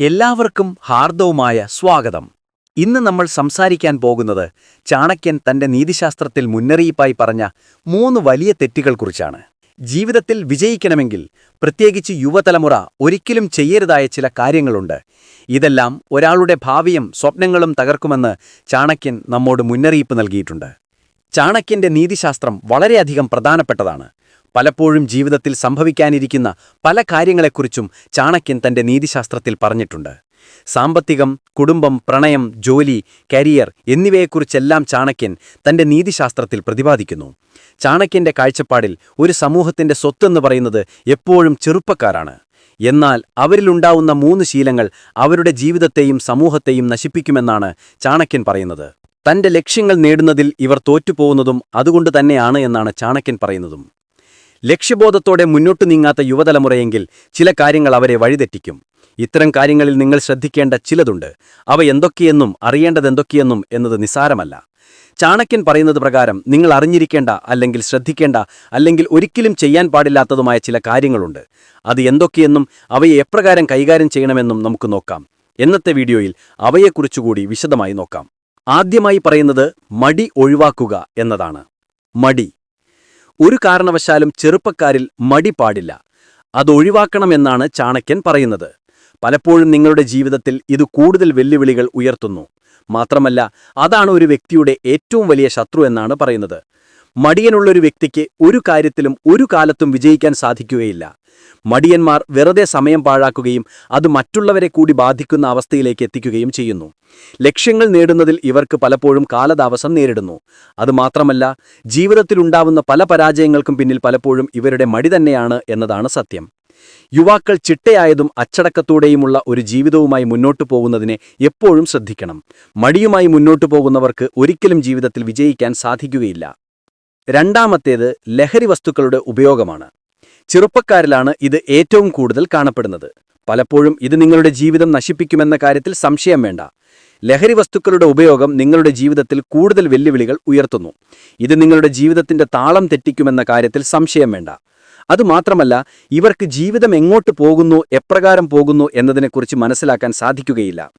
എല്ലാവർക്കും ഹാർദവുമായ സ്വാഗതം. ഇന്ന് നമ്മൾ സംസാരിക്കാൻ പോകുന്നത് ചാണക്യൻ തന്റെ നീതിശാസ്ത്രത്തിൽ മുന്നറിയിപ്പായി പറഞ്ഞ മൂന്ന് വലിയ തെറ്റുകൾക്കുറിച്ചാണ് ജീവിതത്തിൽ വിജയിക്കണമെങ്കിൽ പ്രത്യേകിച്ച് യുവതലമുറ ഒരിക്കലും ചെയ്യരുതായ ചില കാര്യങ്ങളുണ്ട്. ഇതെല്ലാം ഒരാളുടെ ഭാവിയും സ്വപ്നങ്ങളും തകർക്കുമെന്ന് ചാണക്യൻ നമ്മോട് മുന്നറിയിപ്പ് നൽകിയിട്ടുണ്ട്. ചാണക്യന്റെ നീതിശാസ്ത്രം വളരെയധികം പ്രധാനപ്പെട്ടതാണ്. പലപ്പോഴും ജീവിതത്തിൽ സംഭവിക്കാനിരിക്കുന്ന പല കാര്യങ്ങളെക്കുറിച്ചും ചാണക്യൻ തന്റെ നീതിശാസ്ത്രത്തിൽ പറഞ്ഞിട്ടുണ്ട്. സാമ്പത്തികം കുടുംബം പ്രണയം ജോലി കരിയർ എന്നിവയെക്കുറിച്ചെല്ലാം ചാണക്യൻ തന്റെ നീതിശാസ്ത്രത്തിൽ പ്രതിപാദിക്കുന്നു. ചാണക്യന്റെ കാഴ്ചപ്പാടിൽ ഒരു സമൂഹത്തിന്റെ സ്വത്തെന്ന് പറയുന്നത് എപ്പോഴും ചെറുപ്പക്കാരാണ്. എന്നാൽ അവരിലുണ്ടാവുന്ന മൂന്ന് ശീലങ്ങൾ അവരുടെ ജീവിതത്തെയും സമൂഹത്തെയും നശിപ്പിക്കുമെന്നാണ് ചാണക്യൻ പറയുന്നത്. തന്റെ ലക്ഷ്യങ്ങൾ നേടുന്നതിൽ ഇവർ തോറ്റുപോകുന്നതും അതുകൊണ്ട് തന്നെയാണ് എന്നാണ് ചാണക്യൻ പറയുന്നതും. ലക്ഷ്യബോധത്തോടെ മുന്നോട്ടു നീങ്ങാത്ത യുവതലമുറയെങ്കിൽ ചില കാര്യങ്ങൾ അവരെ വഴിതെറ്റിക്കും. ഇത്തരം കാര്യങ്ങളിൽ നിങ്ങൾ ശ്രദ്ധിക്കേണ്ട ചിലതുണ്ട്. അവ എന്തൊക്കെയെന്നും അറിയേണ്ടതെന്തൊക്കെയെന്നും എന്നത് നിസാരമല്ല. ചാണക്യൻ പറയുന്നത് പ്രകാരം നിങ്ങൾ അറിഞ്ഞിരിക്കേണ്ട അല്ലെങ്കിൽ ശ്രദ്ധിക്കേണ്ട അല്ലെങ്കിൽ ഒരിക്കലും ചെയ്യാൻ പാടില്ലാത്തതുമായ ചില കാര്യങ്ങളുണ്ട്. അത് എന്തൊക്കെയെന്നും അവയെ എപ്രകാരം കൈകാര്യം ചെയ്യണമെന്നും നമുക്ക് നോക്കാം. എന്നത്തെ വീഡിയോയിൽ അവയെക്കുറിച്ചുകൂടി വിശദമായി നോക്കാം. ആദ്യമായി പറയുന്നത് മടി ഒഴിവാക്കുക എന്നതാണ്. മടി ഒരു കാരണവശാലും ചെറുപ്പക്കാരിൽ മടി പാടില്ല. അതൊഴിവാക്കണമെന്നാണ് ചാണക്യൻ പറയുന്നത്. പലപ്പോഴും നിങ്ങളുടെ ജീവിതത്തിൽ ഇത് കൂടുതൽ വെല്ലുവിളികൾ ഉയർത്തുന്നു. മാത്രമല്ല അതാണ് ഒരു വ്യക്തിയുടെ ഏറ്റവും വലിയ ശത്രു എന്നാണ് പറയുന്നത്. മടിയനുള്ളൊരു വ്യക്തിക്ക് ഒരു കാര്യത്തിലും ഒരു കാലത്തും വിജയിക്കാൻ സാധിക്കുകയില്ല. മടിയന്മാർ വെറുതെ സമയം പാഴാക്കുകയും അത് മറ്റുള്ളവരെ കൂടി ബാധിക്കുന്ന അവസ്ഥയിലേക്ക് എത്തിക്കുകയും ചെയ്യുന്നു. ലക്ഷ്യങ്ങൾ നേടുന്നതിൽ ഇവർക്ക് പലപ്പോഴും കാലതാമസം നേരിടുന്നു. അതുമാത്രമല്ല ജീവിതത്തിലുണ്ടാവുന്ന പല പരാജയങ്ങൾക്കും പിന്നിൽ പലപ്പോഴും ഇവരുടെ മടി തന്നെയാണ് എന്നതാണ് സത്യം. യുവാക്കൾ ചിട്ടയായതും അച്ചടക്കത്തോടെയുമുള്ള ഒരു ജീവിതവുമായി മുന്നോട്ടു പോകുന്നതിനെ എപ്പോഴും ശ്രദ്ധിക്കണം. മടിയുമായി മുന്നോട്ടു പോകുന്നവർക്ക് ഒരിക്കലും ജീവിതത്തിൽ വിജയിക്കാൻ സാധിക്കുകയില്ല. രണ്ടാമത്തേത് ലഹരി വസ്തുക്കളുടെ ഉപയോഗമാണ്. ചെറുപ്പക്കാരിലാണ് ഇത് ഏറ്റവും കൂടുതൽ കാണപ്പെടുന്നത്. പലപ്പോഴും ഇത് നിങ്ങളുടെ ജീവിതം നശിപ്പിക്കുമെന്ന കാര്യത്തിൽ സംശയം വേണ്ട. ലഹരി വസ്തുക്കളുടെ ഉപയോഗം നിങ്ങളുടെ ജീവിതത്തിൽ കൂടുതൽ വെല്ലുവിളികൾ ഉയർത്തുന്നു. ഇത് നിങ്ങളുടെ ജീവിതത്തിന്റെ താളം തെറ്റിക്കുമെന്ന കാര്യത്തിൽ സംശയം വേണ്ട. അതുമാത്രമല്ല ഇവർക്ക് ജീവിതം എങ്ങോട്ട് പോകുന്നു എപ്രകാരം പോകുന്നു എന്നതിനെക്കുറിച്ച് മനസ്സിലാക്കാൻ സാധിക്കുകയില്ല.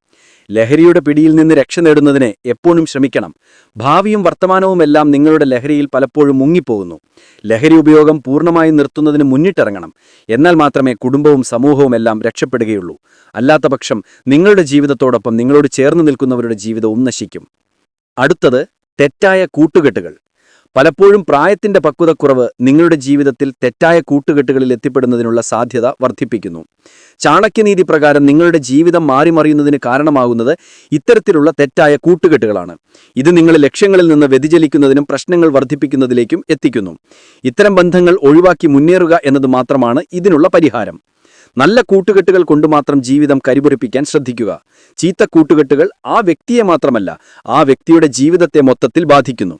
ലഹരിയുടെ പിടിയിൽ നിന്ന് രക്ഷ നേടുന്നതിന് എപ്പോഴും ശ്രമിക്കണം. ഭാവിയും വർത്തമാനവുമെല്ലാം നിങ്ങളുടെ ലഹരിയിൽ പലപ്പോഴും മുങ്ങിപ്പോകുന്നു. ലഹരി ഉപയോഗം പൂർണമായി നിർത്തുന്നതിന് മുന്നിട്ടിറങ്ങണം. എന്നാൽ മാത്രമേ കുടുംബവും സമൂഹവുമെല്ലാം രക്ഷപ്പെടുകയുള്ളൂ. അല്ലാത്തപക്ഷം നിങ്ങളുടെ ജീവിതത്തോടൊപ്പം നിങ്ങളോട് ചേർന്ന് നിൽക്കുന്നവരുടെ ജീവിതവും നശിക്കും. അടുത്തത് തെറ്റായ കൂട്ടുകെട്ടുകൾ. പലപ്പോഴും പ്രായത്തിന്റെ പക്വതക്കുറവ് നിങ്ങളുടെ ജീവിതത്തിൽ തെറ്റായ കൂട്ടുകെട്ടുകളിൽ എത്തിപ്പെടുന്നതിനുള്ള സാധ്യത വർദ്ധിപ്പിക്കുന്നു. ചാണക്യനീതി പ്രകാരം നിങ്ങളുടെ ജീവിതം മാറിമറിയുന്നതിന് കാരണമാകുന്നത് ഇത്തരത്തിലുള്ള തെറ്റായ കൂട്ടുകെട്ടുകളാണ്. ഇത് നിങ്ങളെ ലക്ഷ്യങ്ങളിൽ നിന്ന് വ്യതിചലിക്കുന്നതിനും പ്രശ്നങ്ങൾ വർദ്ധിപ്പിക്കുന്നതിലേക്കും എത്തിക്കുന്നു. ഇത്തരം ബന്ധങ്ങൾ ഒഴിവാക്കി മുന്നേറുക എന്നത് മാത്രമാണ് ഇതിനുള്ള പരിഹാരം. നല്ല കൂട്ടുകെട്ടുകൾ കൊണ്ട് മാത്രം ജീവിതം കരിപുറിപ്പിക്കാൻ ശ്രദ്ധിക്കുക. ചീത്ത കൂട്ടുകെട്ടുകൾ ആ വ്യക്തിയെ മാത്രമല്ല ആ വ്യക്തിയുടെ ജീവിതത്തെ മൊത്തത്തിൽ ബാധിക്കുന്നു.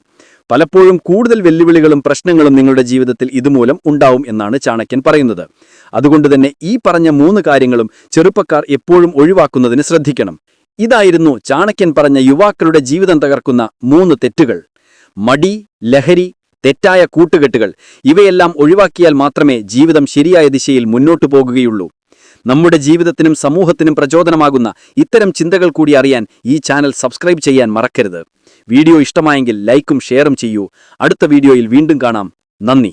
പലപ്പോഴും കൂടുതൽ വെല്ലുവിളികളും പ്രശ്നങ്ങളും നിങ്ങളുടെ ജീവിതത്തിൽ ഇതുമൂലം ഉണ്ടാവും എന്നാണ് ചാണക്യൻ പറയുന്നത്. അതുകൊണ്ട് തന്നെ ഈ പറഞ്ഞ മൂന്ന് കാര്യങ്ങളും ചെറുപ്പക്കാർ എപ്പോഴും ഒഴിവാക്കുന്നതിന് ശ്രദ്ധിക്കണം. ഇതായിരുന്നു ചാണക്യൻ പറഞ്ഞ യുവാക്കളുടെ ജീവിതം തകർക്കുന്ന മൂന്ന് തെറ്റുകൾ. മടി ലഹരി തെറ്റായ കൂട്ടുകെട്ടുകൾ. ഇവയെല്ലാം ഒഴിവാക്കിയാൽ മാത്രമേ ജീവിതം ശരിയായ ദിശയിൽ മുന്നോട്ടു പോകുകയുള്ളൂ. നമ്മുടെ ജീവിതത്തിനും സമൂഹത്തിനും പ്രചോദനമാകുന്ന ഇത്തരം ചിന്തകൾ കൂടി അറിയാൻ ഈ ചാനൽ സബ്സ്ക്രൈബ് ചെയ്യാൻ മറക്കരുത്. വീഡിയോ ഇഷ്ടമായെങ്കിൽ ലൈക്കും ഷെയറും ചെയ്യൂ. അടുത്ത വീഡിയോയിൽ വീണ്ടും കാണാം. നന്ദി.